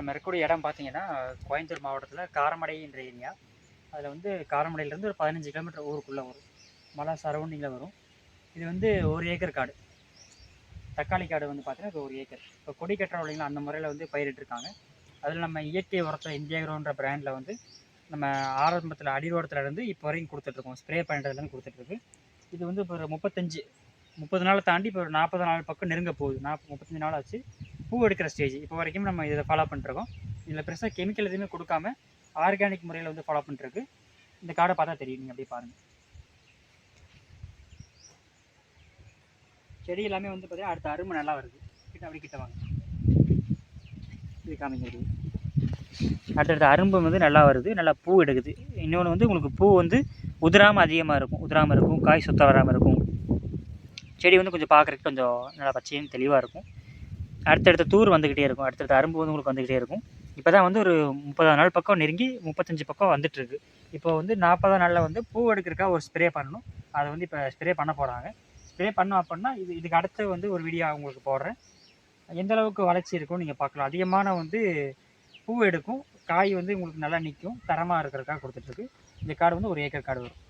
நம்ம இருக்கக்கூடிய இடம் பார்த்தீங்கன்னா கோயம்புத்தூர் மாவட்டத்தில் காரமடை என்ற ஏரியா. அதில் வந்து காரமடையிலேருந்து ஒரு பதினஞ்சு கிலோமீட்டர் ஊருக்குள்ளே வரும். மலை சரௌண்டிங்கில் வரும். இது வந்து ஒரு ஏக்கர் காடு. தக்காளி காடு வந்து பார்த்தீங்கன்னா இப்போ ஒரு ஏக்கர். இப்போ கொடி கட்டுறோம் இல்லைங்களா அந்த முறையில் வந்து பயிரிட்டிருக்காங்க. அதில் நம்ம இயற்கை உரத்தை இந்தியாகிரோன்ற பிராண்டில் வந்து நம்ம ஆரம்பத்தில் அடிரோடத்துல இருந்து இப்போ வரைக்கும் கொடுத்துட்ருக்கோம். ஸ்ப்ரே பண்ணுறதுலேருந்து கொடுத்துட்ருக்கு. இது வந்து இப்போ ஒரு முப்பத்தஞ்சு முப்பது நாளை தாண்டி இப்போ ஒரு நாற்பது நாள் பக்கம் நெருங்க போகுது. நாற்பது முப்பத்தஞ்சு நாள் ஆச்சு. பூ எடுக்கிற ஸ்டேஜ் இப்போ வரைக்கும் நம்ம இதை ஃபாலோ பண்ணிருக்கோம் இதில் பெருசாக கெமிக்கல் எதுவுமே கொடுக்காம ஆர்கானிக் முறையில் வந்து ஃபாலோ பண்ணிருக்கு இந்த காடை பார்த்தா தெரியும். நீங்கள் அப்படியே பாருங்கள் செடி எல்லாமே வந்து பார்த்தீங்கன்னா அடுத்த அருமை நல்லா வருது. கிட்ட அப்படி கிட்ட வாங்க. இது காமிங்க அடுத்தடுத்த அரும்பு வந்து நல்லா வருது. நல்லா பூ எடுக்குது. இன்னொன்று வந்து உங்களுக்கு பூ வந்து உதிராமல் அதிகமாக இருக்கும். உதிராமல் இருக்கும். காய் சுத்தம் வராமல் இருக்கும். செடி வந்து கொஞ்சம் பார்க்குறதுக்கு கொஞ்சம் நல்லா பச்சையும் தெளிவாக இருக்கும். அடுத்தடுத்த தூர் வந்துக்கிட்டே இருக்கும். அடுத்தடுத்த அரும்பு வந்து உங்களுக்கு வந்துக்கிட்டே இருக்கும். இப்போ தான் வந்து ஒரு முப்பதாம் நாள் பக்கம் நெருங்கி முப்பத்தஞ்சு பக்கம் வந்துட்டுருக்கு. இப்போ வந்து நாற்பதாம் நாளில் வந்து பூ எடுக்கிறக்கா ஒரு ஸ்ப்ரே பண்ணணும். அதை வந்து இப்போ ஸ்ப்ரே பண்ண போகிறாங்க ஸ்ப்ரே பண்ணோம் அப்படின்னா இது இதுக்கு அடுத்து வந்து ஒரு வீடியோ உங்களுக்கு போடுறேன். எந்த அளவுக்கு வளர்ச்சி இருக்கும் நீங்கள் பார்க்கலாம். அதிகமான வந்து பூ எடுக்கும். காய் வந்து உங்களுக்கு நல்லா நிற்கும் தரமாக இருக்கிறக்காக கொடுத்துட்ருக்கு இந்த காடு வந்து ஒரு ஏக்கர் காடு வரும்.